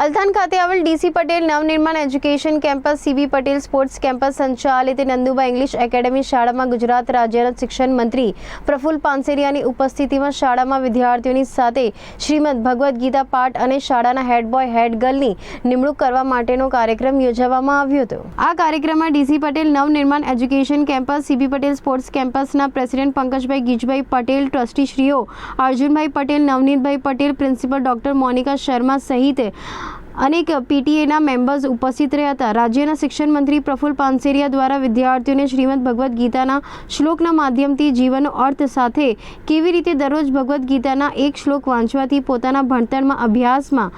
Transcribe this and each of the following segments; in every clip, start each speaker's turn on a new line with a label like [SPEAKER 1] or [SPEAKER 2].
[SPEAKER 1] અલથાણ ખાતે આવેલ DC Patel Navnirman education campus CB Patel sports campus સંચાલિત નંદુબા ઇંગ્લિશ એકેડેમી શાળામાં ગુજરાત રાજ્યના શિક્ષણ મંત્રી પ્રફુલ્લ પાનસેરિયાની ઉપસ્થિતિમાં શાળામાં વિદ્યાર્થીઓની સાથે શ્રીમદ ભગવદ્ ગીતા પાઠ અને શાળાના હેડ બોય, હેડ ગર્લની નિમણૂક કરવા માટેનો કાર્યક્રમ યોજવામાં આવ્યો હતો. આ કાર્યક્રમમાં DC Patel Navnirman education campus CB Patel sports કેમ્પસના president Pankajbhai Gijbhai Patel, ટ્રસ્ટીશ્રીઓ અર્જુનભાઈ પટેલ, નવનીતભાઈ પટેલ, પ્રિન્સિપલ ડોક્ટર મોનિકા શર્મા સહિત અનેક પીટીએના મેમ્બર્સ ઉપસ્થિત રહ્યા હતા. રાજ્યના શિક્ષણ મંત્રી પ્રફુલ પાનસેરિયા દ્વારા વિદ્યાર્થીઓને શ્રીમદ ભગવદ્ ગીતાના શ્લોકના માધ્યમથી જીવનનો અર્થ સાથે કેવી રીતે દરરોજ ભગવદ્ ગીતાના એક શ્લોક વાંચવાથી પોતાના ભણતરમાં અભ્યાસમાં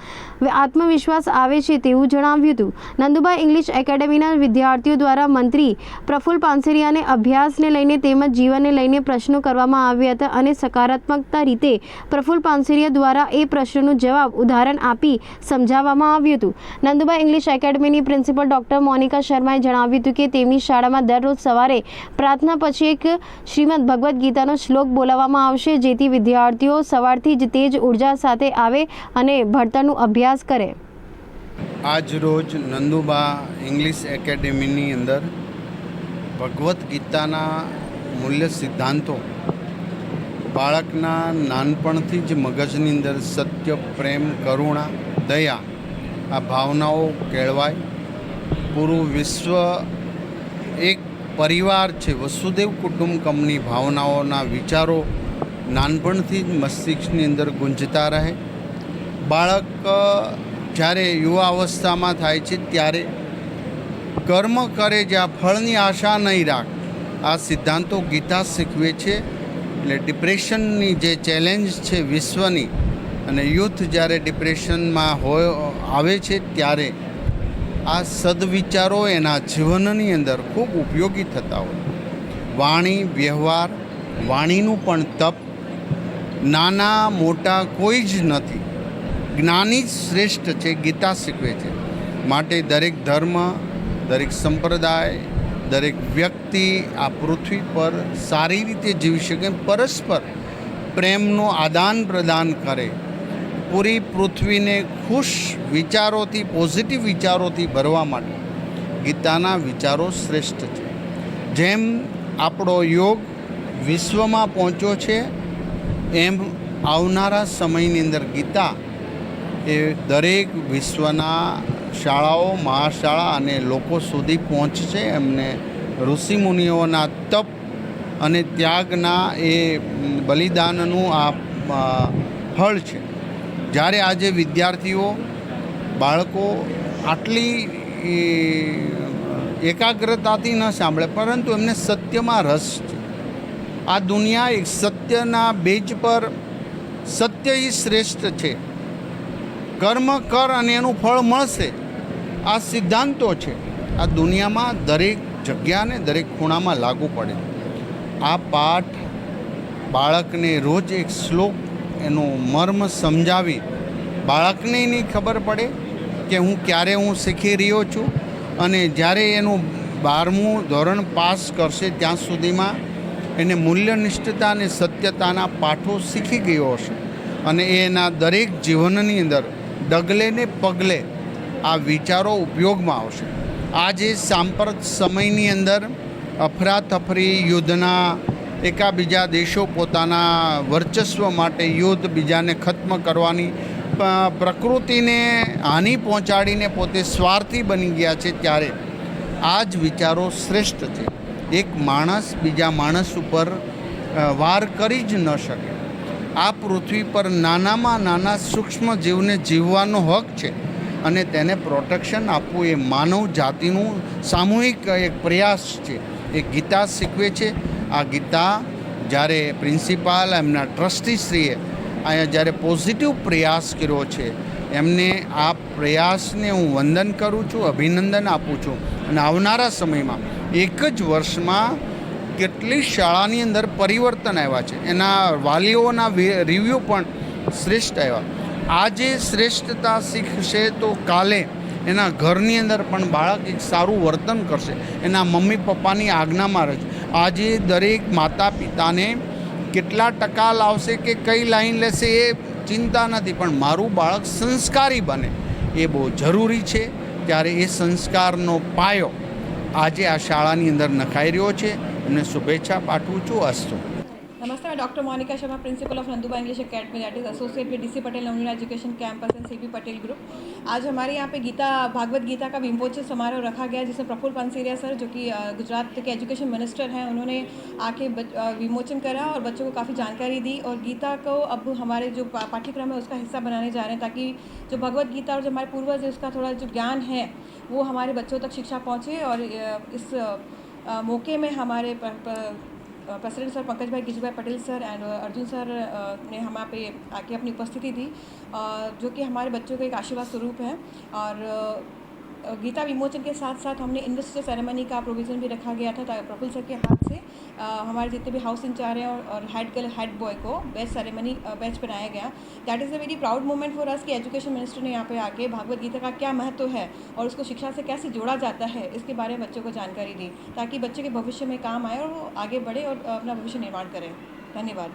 [SPEAKER 1] આત્મવિશ્વાસ આવે છે તેવું જણાવ્યું હતું. નંદુબા ઇંગ્લિશ એકેડેમીના વિદ્યાર્થીઓ દ્વારા મંત્રી પ્રફુલ પાનસેરિયાને અભ્યાસને લઈને તેમજ જીવનને લઈને પ્રશ્નો કરવામાં આવ્યા હતા અને સકારાત્મકતા રીતે પ્રફુલ પાનસેરિયા દ્વારા એ પ્રશ્નનો જવાબ ઉદાહરણ આપી સમજાવવામાં આવ્યું હતું. નંદુબા ઇંગ્લિશ એકેડમીની પ્રિન્સિપલ ડોક્ટર મોનિકા શર્માએ જણાવ્યું હતું કે તેમની શાળામાં દરરોજ સવારે પ્રાર્થના પછી એક શ્રીમદ ભગવદ્ ગીતાનો શ્લોક બોલાવવામાં આવશે, જેથી વિદ્યાર્થીઓ સવારથી જ તેજ ઊર્જા સાથે આવે અને ભણતરનું અભ્યાસ કરે.
[SPEAKER 2] આજ રોજ નંદુબા ઇંગ્લિશ એકેડેમીની અંદર ભગવદ્ ગીતાના મૂલ્ય સિદ્ધાંતો બાળકના નાનપણથી જ મગજની અંદર સત્ય, પ્રેમ, કરુણા, દયા આ ભાવનાઓ કેળવાય. પૂરું વિશ્વ એક પરિવાર છે. વસુદેવ કુટુંબકમની ભાવનાઓના વિચારો નાનપણથી જ મસ્તિષ્કની અંદર ગુંજતા રહે. બાળક જ્યારે યુવા અવસ્થામાં થાય છે, ત્યારે કર્મ કરે જ્યાં ફળની આશા નહીં રાખ. આ સિદ્ધાંતો ગીતા શીખવે છે. એટલે ડિપ્રેશનની જે ચેલેન્જ છે વિશ્વની અને યુથ જ્યારે ડિપ્રેશનમાં હોય, આવે છે ત્યારે આ સદવિચારો એના જીવનની અંદર ખૂબ ઉપયોગી થતા હોય. વાણી, વ્યવહાર, વાણીનું પણ તપ નાના, મોટા કોઈ જ નથી. જ્ઞાની જ શ્રેષ્ઠ છે, ગીતા શીખવે છે. માટે દરેક ધર્મ, દરેક સંપ્રદાય, દરેક વ્યક્તિ આ પૃથ્વી પર સારી રીતે જીવી શકે પરસ્પર પ્રેમનું આદાન પ્રદાન કરે. પૂરી પૃથ્વીને ખુશ વિચારોથી પોઝિટિવ વિચારોથી ભરવા માટે ગીતાના વિચારો શ્રેષ્ઠ છે. જેમ આપણો યોગ વિશ્વમાં પહોંચ્યો છે, એમ આવનારા સમયની અંદર ગીતા એ દરેક વિશ્વના શાળાઓ, મહાશાળા અને લોકો સુધી પહોંચશે. એમને ઋષિમુનિઓના તપ અને ત્યાગના એ બલિદાનનું આ ફળ છે. જ્યારે આજે વિદ્યાર્થીઓ, બાળકો આટલી એકાગ્રતાથી ન સાંભળે, પરંતુ એમને સત્યમાં રસ છે. આ દુનિયા એક સત્યના બેજ પર સત્ય એ શ્રેષ્ઠ છે. કર્મ કર અને એનું ફળ મળશે, આ સિદ્ધાંતો છે. આ દુનિયામાં દરેક જગ્યાને, દરેક ખૂણામાં લાગુ પડે. આ પાઠ બાળકને રોજ એક શ્લોક એનું મર્મ સમજાવી બાળકને નહીં ખબર પડે કે હું ક્યારે હું શીખી રહ્યો છું અને જ્યારે એનું બારમું ધોરણ પાસ કરશે ત્યાં સુધીમાં એને મૂલ્યનિષ્ઠતા અને સત્યતાના પાઠો શીખી ગયો હશે. અને એ એના દરેક જીવનની અંદર ડગલે ને પગલે આ વિચારો ઉપયોગમાં આવશે. આજે સાંપ્રત સમયની અંદર અફરાતફરી યુદ્ધના એકાબીજા દેશો પોતાના વર્ચસ્વ માટે યુદ્ધ બીજાને ખત્મ કરવાની પ્રકૃતિને હાનિ પહોંચાડીને પોતે સ્વાર્થી બની ગયા છે ત્યારે. આ જ વિચારો શ્રેષ્ઠ છે. એક માણસ બીજા માણસ ઉપર વાર કરી જ ન શકે. આ પૃથ્વી પર નાનામાં નાના સૂક્ષ્મ જીવને જીવવાનો હક છે અને તેને પ્રોટેક્શન આપવું એ માનવ જાતિનું સામૂહિક એક પ્રયાસ છે. એ ગીતા શીખવે છે. આ ગીતા જ્યારે પ્રિન્સિપાલ એમના ટ્રસ્ટીશ્રીએ અહીંયા જ્યારે પોઝિટિવ પ્રયાસ કર્યો છે, એમને આ પ્રયાસને હું વંદન કરું છું, અભિનંદન આપું છું. અને આવનારા સમયમાં એક જ વર્ષમાં કેટલી શાળાની અંદર પરિવર્તન આવ્યા છે. એના વાલીઓના રિવ્યૂ પણ શ્રેષ્ઠ આવ્યા. આજે શ્રેષ્ઠતા શીખશે તો કાલે એના ઘરની અંદર પણ બાળક એક સારું વર્તન કરશે. એના મમ્મી પપ્પાની આજ્ઞામાં રહેશે આજે દરેક માતા પિતાને કેટલા ટકા લાવશે કે કઈ લાઈન લેશે એ ચિંતા નથી, પણ મારું બાળક સંસ્કારી બને એ બહુ જરૂરી છે. ત્યારે એ સંસ્કારનો પાયો આજે આ શાળાની અંદર નખાઈ રહ્યો છે. એમને શુભેચ્છા પાઠવું છું. અસ્તુ.
[SPEAKER 3] नमस्ते मैं doctor Monika Sharma principal of Nanduba English academy that is associate with DC Patel Navneet education campus and CP Patel group आज हमारे यहाँ पे गीता, भागवत गीता का विमोचन समारोह रखा गया जिसमें प्रफुल्ल पानसेरिया सर, जो कि गुजरात के एजुकेशन मिनिस्टर हैं, उन्होंने आके विमोचन करा और बच्चों को काफ़ी जानकारी दी। और गीता को अब हमारे जो पाठ्यक्रम है, उसका हिस्सा बनाने जा रहे हैं, ताकि जो भगवत गीता और जो हमारे पूर्वज है, उसका थोड़ा जो ज्ञान है, वो हमारे बच्चों तक शिक्षा पहुँचे और इस मौके में हमारे प- प- president sir Pankaj bhai Gijubhai Patel sir and Arjun sir ने हम यहाँ पे आके अपनी उपस्थिति दी जो कि हमारे बच्चों का एक आशीर्वाद स्वरूप है। और गीता विमोचन के साथ साथ हमने इन्वेस्टर सेरेमनी का प्रोविज़न भी रखा गया था प्रफुल प्रफुल्ल सर के हाथ से। हमारे जितने भी हाउस इंचार्ज हैं और, हेड गर्ल हेड बॉय को बेस्ट सेरेमनी बैच बनाया गया। That is a very proud moment for us कि एजुकेशन मिनिस्टर ने यहाँ पे आके भागवत गीता का क्या महत्व है और उसको शिक्षा से कैसे जोड़ा जाता है इसके बारे में बच्चों को जानकारी दी ताकि बच्चे के भविष्य में काम आए और वो आगे बढ़े और अपना भविष्य निर्माण करें। धन्यवाद।